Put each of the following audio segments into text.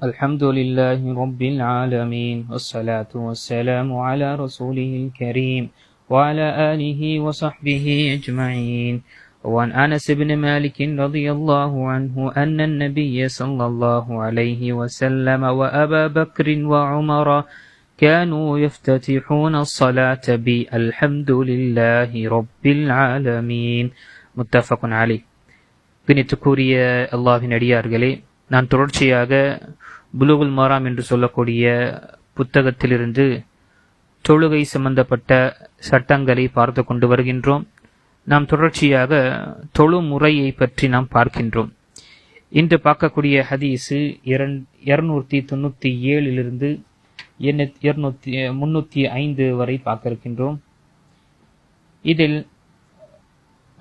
الحمد لله رب العالمين والصلاة والسلام على رسوله الكريم وعلى آله وصحبه أجمعين وعن أنس بن مالك رضي الله عنه أن النبي صلى الله عليه وسلم وأبا بكر وعمر كانوا يفتتحون الصلاة بالحمد لله رب العالمين متفق عليه பிணித்துக்குரிய அல்லாஹின் அடியார்களே நான் தொடர்ச்சியாக புலுகுல் மாராம் என்று சொல்லக்கூடிய புத்தகத்திலிருந்து தொழுகை சம்பந்தப்பட்ட சட்டங்களை பார்த்து கொண்டு வருகின்றோம். நாம் தொடர்ச்சியாக தொழு முறையை பற்றி நாம் பார்க்கின்றோம். இன்று பார்க்கக்கூடிய ஹதீஸு இரண் இருநூற்றி தொண்ணூற்றி ஏழிலிருந்து இருநூத்தி முந்நூற்றி ஐந்து வரை பார்க்க இருக்கின்றோம் இதில்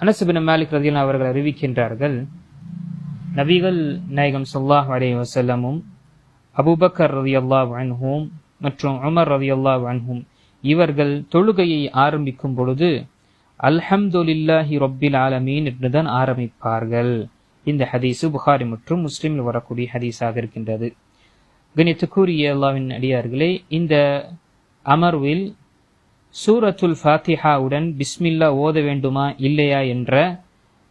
அனசுபின் மாலிக் ரதியன் அவர்கள் அறிவிக்கின்றார்கள் நபிகள் நாயகம் சொல்லாஹ் அலே வசல்லமும் அபுபக்கர் ரதி அல்லாஹ் அன்ஹூம் மற்றும் உமர் ரதி அல்லாஹ் அன்ஹூம் இவர்கள் தொழுகையை ஆரம்பிக்கும் பொழுது அல்ஹம்துலில்லாஹி ரொப்பில் ஆலமீன் என்றுதான் ஆரம்பிப்பார்கள். இந்த ஹதீஸு புகாரி மற்றும் முஸ்லீமில் வரக்கூடிய ஹதீஸாக இருக்கின்றது. கணித்துக்குரிய அல்லாவின் அடியார்களே இந்த அமர்வில் சூரத்துல் ஃபாத்திஹாவுடன் பிஸ்மில்லா ஓத வேண்டுமா இல்லையா என்ற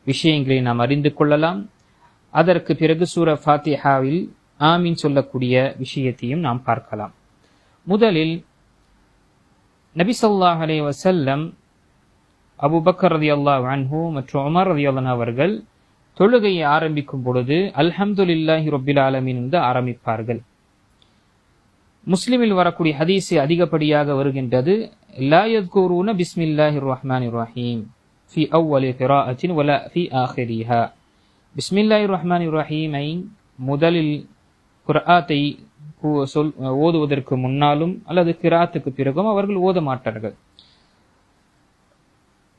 விஷயங்களை நாம் அறிந்து கொள்ளலாம். அதற்கு பிறகு சூர ஃபாத்திஹாவில் ஆமீன் சொல்லக்கூடிய விஷயத்தையும் நாம் பார்க்கலாம். முதலில் நபி சொல்லாஹ் அலே வசல்லம் அபுபக்கர் ரதி அல்லாஹ் அன்ஹூ மற்றும் உமர் ரதி அல்லன் அவர்கள் தொழுகையை ஆரம்பிக்கும் பொழுது அல்ஹம்துலில்லாஹி ரொபில் ஆலமீன் என்று ஆரம்பிப்பார்கள். முஸ்லிமில் வரக்கூடிய ஹதீஸு அதிகப்படியாக வருகின்றது லாயத் கூறுன பிஸ்மில்லாஹி ரஹ்மான் ரஹீம் ஃபி அவ்வலி ஃபிராஅத்தின் வல ஃபி ஆஹிரிஹா. பிஸ்மில்லாஹிர் ரஹ்மான் ரஹீமை முதலில் குராத்தை சொல் ஓதுவதற்கு முன்னாலும் அல்லது கிராத்துக்கு பிறகும் அவர்கள் ஓத மாட்டார்கள்.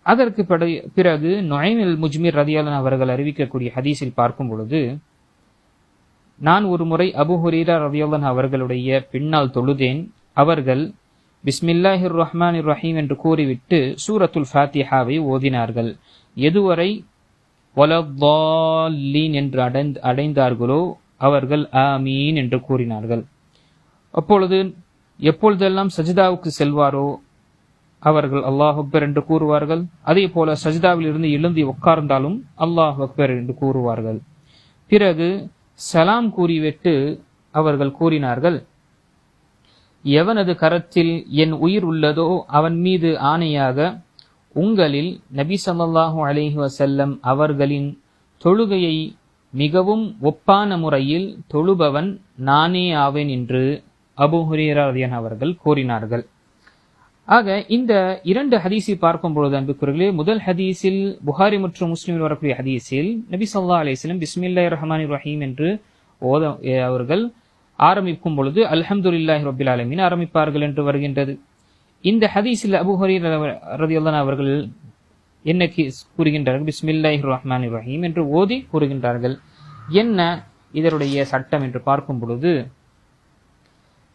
அதற்கு பிறகு நொயமில் முஜ்மீர் ரதியாலன் அவர்கள் அறிவிக்கக்கூடிய ஹதீஸில் பார்க்கும் பொழுது நான் ஒரு முறை அபு ஹுரீரா ரதியாலன் அவர்களுடைய பின்னால் தொழுதேன். அவர்கள் பிஸ்மில்லாஹிர் ரஹ்மான் ரஹீம் என்று கூறிவிட்டு சூரத்துல் ஃபாத்திஹாவை ஓதினார்கள். எதுவரை ஒலீன் என்று அடைந்து அடைந்தார்களோ அவர்கள் ஆமீன் என்று கூறினார்கள். அப்பொழுது எப்பொழுதெல்லாம் சஜிதாவுக்கு செல்வாரோ அவர்கள் அல்லாஹ் அக்பர் என்று கூறுவார்கள். அதே போல சஜிதாவில் இருந்து எழுந்து உட்கார்ந்தாலும் அல்லாஹ் அக்பர் என்று கூறுவார்கள். பிறகு சலாம் கூறிவிட்டு அவர்கள் கூறினார்கள் எவனது கரத்தில் என் உயிர் உள்ளதோ அவன் மீது ஆணையாக உங்களில் நபி சொல்லாஹு அலிஹி வசல்லம் அவர்களின் தொழுகையை மிகவும் ஒப்பான முறையில் தொழுபவன் நானே ஆவேன் என்று அபு ஹுரேராதியன் அவர்கள் கூறினார்கள். ஆக இந்த இரண்டு ஹதீஸை பார்க்கும் பொழுது அன்புக்குறர்களே முதல் ஹதீஸில் புகாரி மற்றும் முஸ்லீமில் வரக்கூடிய ஹதீஸில் நபி சொல்லா அலிஸ்லம் பிஸ்மில்லா ரஹ்மான் ரஹீம் என்று ஓத அவர்கள் ஆரம்பிக்கும் பொழுது அல்ஹம்துல்லாஹி ரபில் ஆலமின் ஆரம்பிப்பார்கள் என்று வருகின்றது. இந்த ஹதீஸில் அபு ஹரி ரதியுல்லான் அவர்கள் என்ன கூறுகின்றார்கள் பிஸ்மில்லாஹி ரஹ்மான் ரஹீம் என்று ஓதி கூறுகின்றார்கள். என்ன இதனுடைய சட்டம் என்று பார்க்கும் பொழுது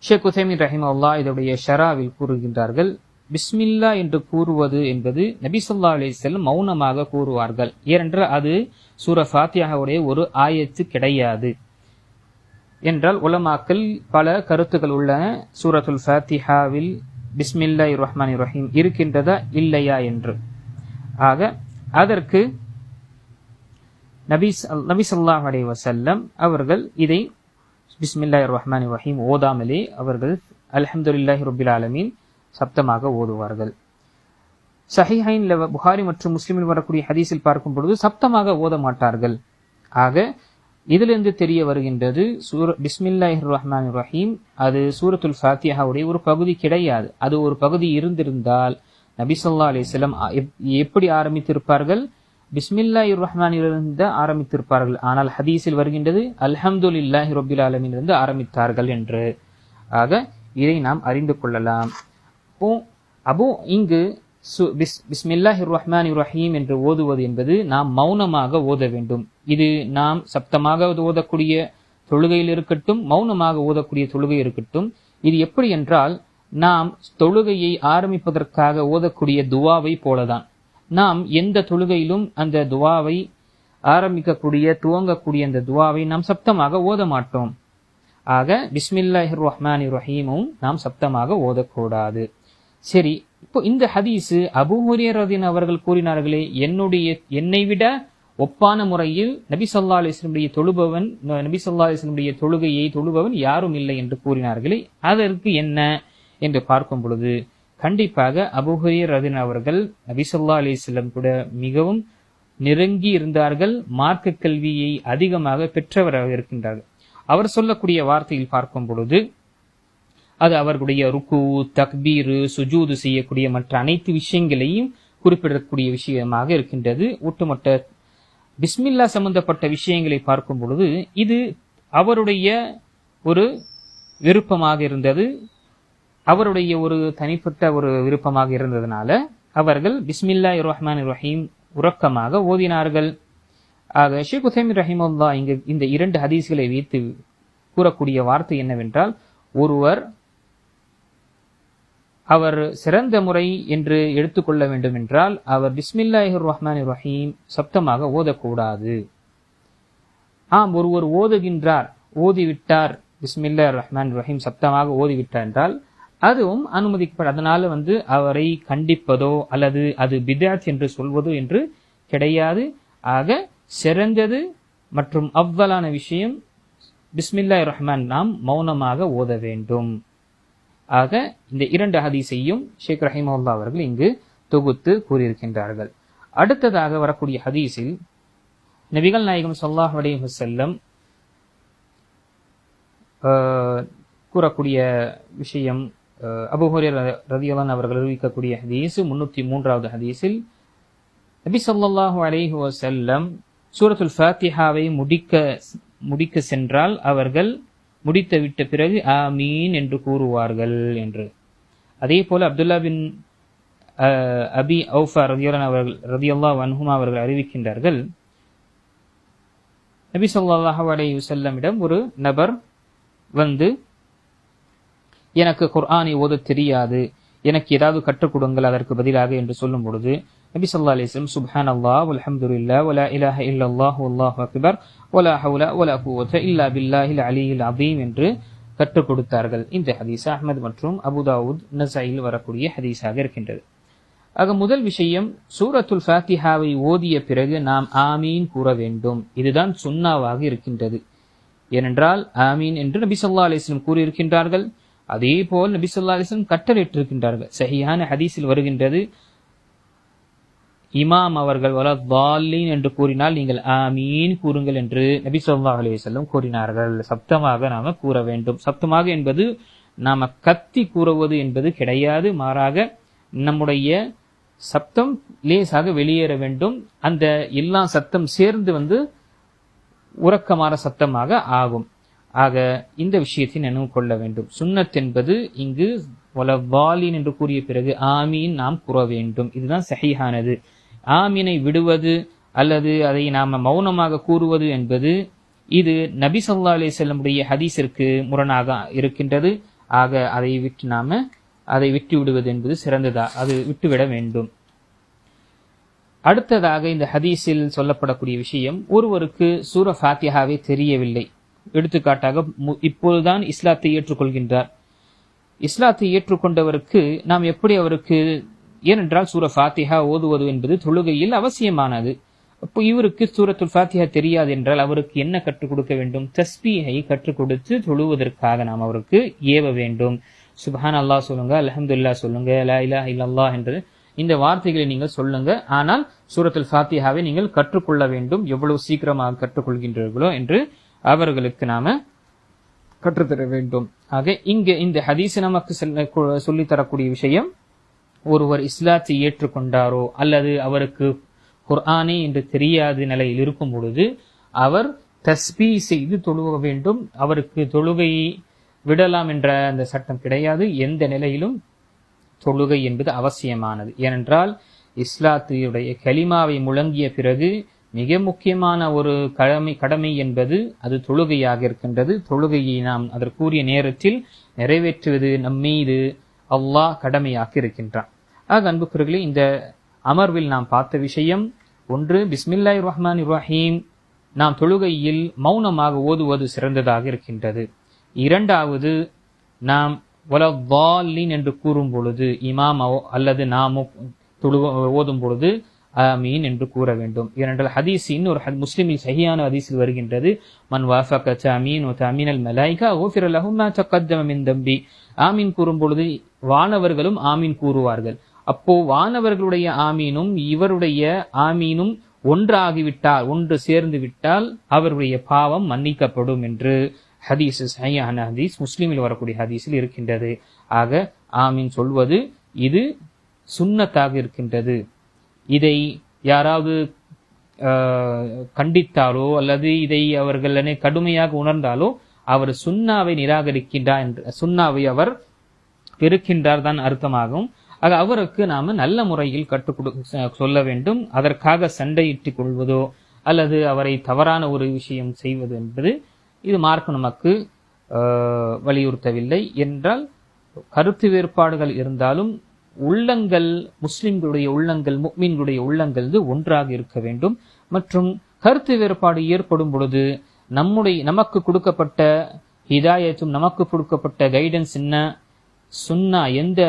ஷேக் உசைமின் ரஹிம் அல்லா இதனுடைய ஷராவில் கூறுகின்றார்கள் பிஸ்மில்லா என்று கூறுவது என்பது நபிசல்லா அலி செல்லம் மௌனமாக கூறுவார்கள். ஏனென்றால் அது சூர ஃபாத்தியாவுடைய ஒரு ஆயத்து கிடையாது. என்றால் உலமாக்கள் பல கருத்துக்கள் உள்ளன சூரத்துல் ஃபாத்திஹாவில் பிஸ்மில்லா ரஹ்மான் ரஹீம் இருக்கின்றதா இல்லையா என்று. ஆக அதற்கு நபீஸ் நபீஸ் அல்லாஹ் அலி வசல்லம் அவர்கள் இதை பிஸ்மில்லா ரஹ்மான் ரஹீம் ஓதாமலே அவர்கள் அலமதுல்லாஹி ரபில் ஆலமீன் சப்தமாக ஓதுவார்கள். சஹிஹைன் புகாரி மற்றும் முஸ்லிமில் வரக்கூடிய ஹதீஸில் பார்க்கும் பொழுது சப்தமாக ஓத மாட்டார்கள். ஆக இதிலிருந்து தெரிய வருகின்றது சூர பிஸ்மில்லாஹி ரஹ்மான் ரஹீம் அது சூரத்துல் ஃபாத்தியாவுடைய ஒரு பகுதி கிடையாது. அது ஒரு பகுதி இருந்திருந்தால் நபி சொல்லா அலிஸ்லாம் எப்படி ஆரம்பித்திருப்பார்கள்? பிஸ்மில்லா ரஹ்மானிலிருந்து ஆரம்பித்திருப்பார்கள். ஆனால் ஹதீஸில் வருகின்றது அல்ஹம்துலில்லாஹி ரொபில் ஆலமிலிருந்து ஆரம்பித்தார்கள் என்று. ஆக இதை நாம் அறிந்து கொள்ளலாம். அபு இங்கு பிஸ்மில்லாஹி ரஹ்மான் ரஹீம் என்று ஓதுவது என்பது நாம் மௌனமாக ஓத வேண்டும். இது நாம் சப்தமாக ஓதக்கூடிய தொழுகையில் இருக்கட்டும் மௌனமாக ஓதக்கூடிய தொழுகை இருக்கட்டும் இது எப்படி என்றால் நாம் தொழுகையை ஆரம்பிப்பதற்காக ஓதக்கூடிய துவாவை போலதான். நாம் எந்த தொழுகையிலும் அந்த துவாவை ஆரம்பிக்கக்கூடிய துவங்கக்கூடிய அந்த துவாவை நாம் சப்தமாக ஓத மாட்டோம். ஆக பிஸ்மில்லாஹிர் ரஹ்மான் ரஹீமும் நாம் சப்தமாக ஓதக்கூடாது. சரி இப்போ இந்த ஹதீஸு அபு ஹுரியரதின் அவர்கள் கூறினார்களே என்னுடைய என்னை விட ஒப்பான முறையில் நபி சொல்லா அலிஸ்லமுடைய தொழுபவன் நபி சொல்லா அலிஸ்லமுடைய தொழுகையை தொழுபவன் யாரும் இல்லை என்று கூறினார்களே அதற்கு என்ன? என்று பார்க்கும் பொழுது கண்டிப்பாக அபுஹரியர் ரதின் அவர்கள் நபி சொல்லா அலிஸ்லம் கூட மிகவும் நெருங்கி இருந்தார்கள் மார்க்க கல்வியை அதிகமாக பெற்றவராக இருக்கின்றார்கள். அவர் சொல்லக்கூடிய வார்த்தையில் பார்க்கும் பொழுது அது அவர்களுடைய ருக்கு தக்பீரு சுஜூது செய்யக்கூடிய மற்ற அனைத்து விஷயங்களையும் குறிப்பிடக்கூடிய விஷயமாக இருக்கின்றது. ஒட்டுமொத்த பிஸ்மில்லா சம்பந்தப்பட்ட விஷயங்களை பார்க்கும் பொழுது இது அவருடைய ஒரு விருப்பமாக இருந்தது. அவருடைய ஒரு தனிப்பட்ட ஒரு விருப்பமாக இருந்ததுனால அவர்கள் பிஸ்மில்லா ரஹ்மான் ரஹீம் உறக்கமாக ஓதினார்கள். ஆக ஷேக் உசைமின் ரஹிமுல்லா இங்கு இந்த இரண்டு ஹதீஸ்களை வைத்து கூறக்கூடிய வார்த்தை என்னவென்றால் ஒருவர் அவர் சிறந்த முறை என்று எடுத்துக்கொள்ள வேண்டும் என்றால் அவர் பிஸ்மில்லாஹிர் ரஹ்மான் ரஹீம் சப்தமாக ஓதக்கூடாது. ஆம் ஒருவர் ஓதுகின்றார் ஓதிவிட்டார் பிஸ்மில்லா ரஹ்மான் ரஹீம் சப்தமாக ஓதிவிட்டார் என்றால் அதுவும் அனுமதிக்கப்படும் அதனால வந்து அவரை கண்டிப்பதோ அல்லது அது பிதாத் என்று சொல்வதோ என்று கிடையாது. ஆக சிறந்தது மற்றும் அவ்வளான விஷயம் பிஸ்மில்லா ரஹ்மான் நாம் மௌனமாக ஓத வேண்டும். ஆக இந்த இரண்டு ஹதீஸையும் ஷேக் ரஹிமல்லா அவர்கள் இங்கு தொகுத்து கூறியிருக்கின்றார்கள். அடுத்ததாக வரக்கூடிய ஹதீஸில் நபிகள் நாயகம் சொல்லாஹ் அலி வசல்லம் கூறக்கூடிய விஷயம் அபுஹோரியர் ரதியலான் அவர்கள் அறிவிக்கக்கூடிய ஹதீஸ் முன்னூத்தி மூன்றாவது ஹதீஸில் நபி சொல்லாஹு அலைஹி வசல்லம் சூரத்துல் ஃபாத்திஹாவை முடிக்க முடிக்க சென்றால் அவர்கள் முடித்து விட்ட பிறகு ஆமீன் என்று கூறுவார்கள் என்று. அதே போல அப்துல்லா பின் அபி ஔஃபா ரதியுல்லா அவர்கள் ரதியுல்லா வன்ஹுமா அவர்கள் அறிவிக்கின்றார்கள் நபி சொல்லாஹு அலைஹி வசல்லமிடம் ஒரு நபர் வந்து எனக்கு குர்ஆனை ஓத தெரியாது எனக்கு ஏதாவது கற்றுக் கொடுங்கள் அதற்கு பதிலாக என்று சொல்லும் பொழுது நபி சொல்லா அலிஸ்லம் சுப்ஹான் அல்லாஹ் அலமதுல்லா ஒலா இலாஹ இல்லாஹ் அல்லாஹ் அக்பர் ஒலா ஹவுலா ஒலா குவத்த இல்லா பில்லாஹில் அலியில் அதீம் என்று கற்றுக் கொடுத்தார்கள். இந்த ஹதீஸ் அஹமது மற்றும் அபுதாவுத் நசையில் வரக்கூடிய ஹதீஸாக இருக்கின்றது. ஆக முதல் விஷயம் சூரத்துல் ஃபாத்திஹாவை ஓதிய பிறகு நாம் ஆமீன் கூற வேண்டும். இதுதான் சுன்னாவாக இருக்கின்றது. ஏனென்றால் ஆமீன் என்று நபி சொல்லா அலிஸ்லம் கூறியிருக்கின்றார்கள். அதே போல் நபி சொல்லா அலிஸ்லம் கட்டளையிட்டிருக்கின்றார்கள். சஹியான ஹதீஸில் வருகின்றது இமாம் அவர்கள் வல தாலீன் என்று கூறினால் நீங்கள் ஆமீன் கூறுங்கள் என்று நபி சொல்லா அலிசல்லம் கூறினார்கள். சப்தமாக நாம கூற வேண்டும். சப்தமாக என்பது நாம கத்தி கூறுவது என்பது கிடையாது. மாறாக நம்முடைய சப்தம் லேசாக வெளியேற வேண்டும். அந்த எல்லா சத்தம் சேர்ந்து வந்து உறக்கமான சத்தமாக ஆகும். ஆக இந்த விஷயத்தை நினைவு கொள்ள வேண்டும். சுன்னத் என்பது இங்கு வலவாலின் என்று கூறிய பிறகு ஆமீன் நாம் கூற வேண்டும். இதுதான் சஹிஹானது. ஆமீனை விடுவது அல்லது அதை நாம் மௌனமாக கூறுவது என்பது இது நபி சொல்லா அலி செல்லமுடைய ஹதீஸிற்கு முரணாக இருக்கின்றது. ஆக அதை விட்டு நாம அதை விட்டு விடுவது என்பது சிறந்ததா? அது விட்டுவிட வேண்டும். அடுத்ததாக இந்த ஹதீஸில் சொல்லப்படக்கூடிய விஷயம் ஒருவருக்கு சூர ஃபாத்தியாவே தெரியவில்லை. எடுத்துக்காட்டாக இப்போதுதான் இஸ்லாத்தை ஏற்றுக்கொள்கின்றார். இஸ்லாத்தை ஏற்றுக்கொண்டவருக்கு நாம் எப்படி அவருக்கு ஏனென்றால் சூர ஃபாத்திஹா ஓதுவது என்பது தொழுகையில் அவசியமானது. அப்போ இவருக்கு சூரத்துல் ஃபாத்திஹா தெரியாது என்றால் அவருக்கு என்ன கற்றுக் கொடுக்க வேண்டும்? தஸ்பீஹை கற்றுக் கொடுத்து தொழுவதற்காக நாம் அவருக்கு ஏவ வேண்டும். சுபஹான் அல்லாஹ் சொல்லுங்க அலமதுல்லா சொல்லுங்க லா இலா இல்லல்லா என்று இந்த வார்த்தைகளை நீங்கள் சொல்லுங்க. ஆனால் சூரத்துல் ஃபாத்திஹாவை நீங்கள் கற்றுக்கொள்ள வேண்டும். எவ்வளவு சீக்கிரமாக கற்றுக்கொள்கின்றீர்களோ என்று அவர்களுக்கு நாம கற்றுத்தர வேண்டும். ஆக இங்க இந்த ஹதீஸ் நமக்கு சொல்லித்தரக்கூடிய விஷயம் ஒருவர் இஸ்லாத்தை ஏற்றுக்கொண்டாரோ அல்லது அவருக்கு குர்ஆனே என்று தெரியாத நிலையில் இருக்கும் பொழுது அவர் தஸ்பி செய்து தொழுக வேண்டும். அவருக்கு தொழுகை விடலாம் என்ற அந்த சட்டம் கிடையாது. எந்த நிலையிலும் தொழுகை என்பது அவசியமானது. ஏனென்றால் இஸ்லாத்தியுடைய கலிமாவை முழங்கிய பிறகு மிக முக்கியமான ஒரு கடமை கடமை என்பது அது தொழுகையாக இருக்கின்றது. தொழுகையை நாம் அதற்குரிய நேரத்தில் நிறைவேற்றுவது நம்மீது அல்லாஹ் கடமையாக்கி இருக்கின்றான். ஆக அன்புக்குறர்களே இந்த அமர்வில் நாம் பார்த்த விஷயம் ஒன்று பிஸ்மில்லாய் ரஹ்மான் ரஹீம் நாம் தொழுகையில் மௌனமாக ஓதுவது சிறந்ததாக இருக்கின்றது. இரண்டாவது நாம் வலவாலின் என்று கூறும் பொழுது இமாமோ அல்லது நாமோ தொழு ஓதும் பொழுது ஆமீன் என்று கூற வேண்டும். ஏனென்றால் ஹதீஸ் இன்னொரு ஹத்- முஸ்லிமில் சஹியான ஹதீஸில் வருகின்றது மன் வாஃபக அமீன் ஒ தமீனல் மலாய்கா ஓஃபிர் லஹும் மா தம்பி ஆமீன் கூறும் பொழுது வானவர்களும் ஆமீன் கூறுவார்கள். அப்போ வானவர்களுடைய ஆமீனும் இவருடைய ஆமீனும் ஒன்றாகிவிட்டால் ஒன்று சேர்ந்து விட்டால் அவருடைய பாவம் மன்னிக்கப்படும் என்று ஹதீஸ் சையான ஹதீஸ் முஸ்லீமில் வரக்கூடிய ஹதீஸில் இருக்கின்றது. ஆக ஆமீன் சொல்வது இது சுன்னத்தாக இருக்கின்றது. இதை யாராவது கண்டித்தாலோ அல்லது இதை அவர்கள் கடுமையாக உணர்ந்தாலோ அவர் சுன்னாவை நிராகரிக்கின்றார் என்று சுன்னாவை அவர் பெருக்கின்றார் தான் அர்த்தமாகும். ஆக அவருக்கு நாம நல்ல முறையில் கற்றுக் கொடு சொல்ல வேண்டும். அதற்காக சண்டையிட்டுக் கொள்வதோ அல்லது அவரை தவறான ஒரு விஷயம் செய்வது என்பது இது மார்க் நமக்கு வலியுறுத்தவில்லை. என்றால் கருத்து வேறுபாடுகள் இருந்தாலும் உள்ளங்கள் முஸ்லிம்களுடைய உள்ளங்கள் முக்மீன்களுடைய உள்ளங்கள் ஒன்றாக இருக்க வேண்டும். மற்றும் கருத்து வேறுபாடு ஏற்படும் பொழுது நம்முடைய நமக்கு கொடுக்கப்பட்ட ஹிதாயத்தும் நமக்கு கொடுக்கப்பட்ட கைடன்ஸ் என்ன? சுன்னா எந்த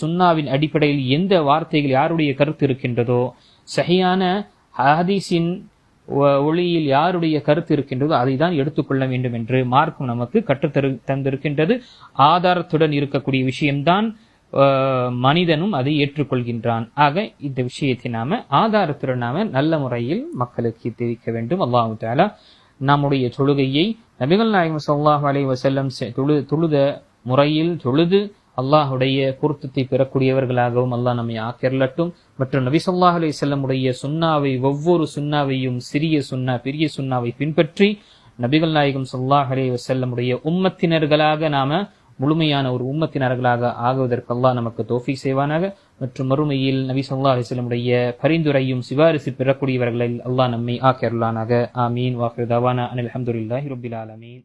சுன்னாவின் அடிப்படையில் எந்த வார்த்தைகள் யாருடைய கருத்து இருக்கின்றதோ சஹியான ஹதீஸின் ஒ- ஒளியில் யாருடைய கருத்து இருக்கின்றதோ அதை தான் எடுத்துக்கொள்ள வேண்டும் என்று மார்க்கம் நமக்கு கற்றுத்தரு தந்திருக்கின்றது. ஆதாரத்துடன் இருக்கக்கூடிய விஷயம்தான் மனிதனும் அதை ஏற்றுக்கொள்கின்றான். ஆக இந்த விஷயத்தை நாம ஆதாரத்துடன் நாம நல்ல முறையில் மக்களுக்கு தெரிவிக்க வேண்டும். அல்லாஹு தாலா நம்முடைய தொழுகையை நபிகள் நாயகம் சொல்லாஹ் அலைஹி செ- தொழு தொழுத முறையில் தொழுது அல்லாஹுடைய பொருத்தத்தை பெறக்கூடியவர்களாகவும் அல்லாஹ் நம்மை ஆக்கிரலட்டும். மற்றும் நபி ஸல்லல்லாஹு செல்லமுடைய வஸல்லமுடைய சுன்னாவை ஒவ்வொரு சுன்னாவையும் சிறிய சுன்னா பெரிய சுண்ணாவை பின்பற்றி நபிகள் நாயகம் சொல்லாஹ் அலி வஸல்லமுடைய உம்மத்தினர்களாக நாம முழுமையான ஒரு உம்மத்தினர்களாக ஆகுவதற்கு அல்லாஹ் நமக்கு தோஃபி செய்வானாக. மற்றும் மறுமையில் நபி சொல்லா அலைஹி பரிந்துரையும் சிபாரிசு பெறக்கூடியவர்களில் அல்லாஹ் நம்மை ஆக்கிரலானாக. ஆமீன். வாஹிர் தவானா. அனில் அஹமதுல்லாஹி ரப்பில் ஆலமீன்.